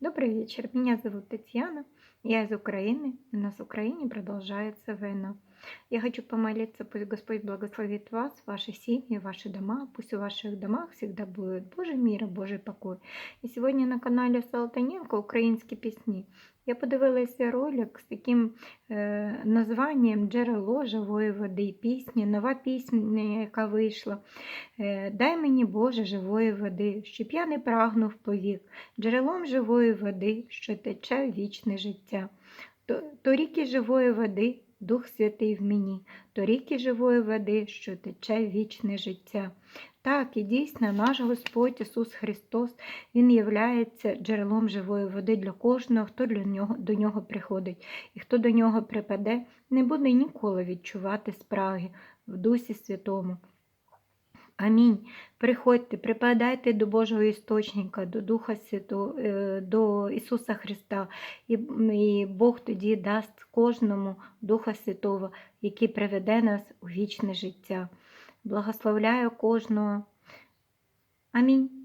Добрый вечер, меня зовут Татьяна, я из Украины, у нас в Украине продолжается война. Я хочу помолиться, пусть Господь благословит вас, ваши семьи, ваши дома, пусть в ваших домах всегда будет Божий мир и Божий покой. І сьогодні на каналі Салтаненко Українські пісні. Я подивилася ролик з таким е, названням Джерело живої води, пісні, нова пісня, яка вийшла. Е, Дай мені Боже живої води, щоб я не прагнув повік, джерелом живої води, що тече вічне життя. То, то ріки живої води, Дух Святий в мені, то ріки живої води, що тече вічне життя. Так, і дійсно, наш Господь Ісус Христос, Він являється джерелом живої води для кожного, хто для нього, до нього приходить. І хто до нього припаде, не буде ніколи відчувати спраги в Дусі Святому. Амінь. Приходьте, припадайте до Божого істочника, до Духа Святого, е, до Ісуса Христа, і, і Бог тоді дасть кожному Духа Святого, який приведе нас у вічне життя. Благословляю кожного. Амінь.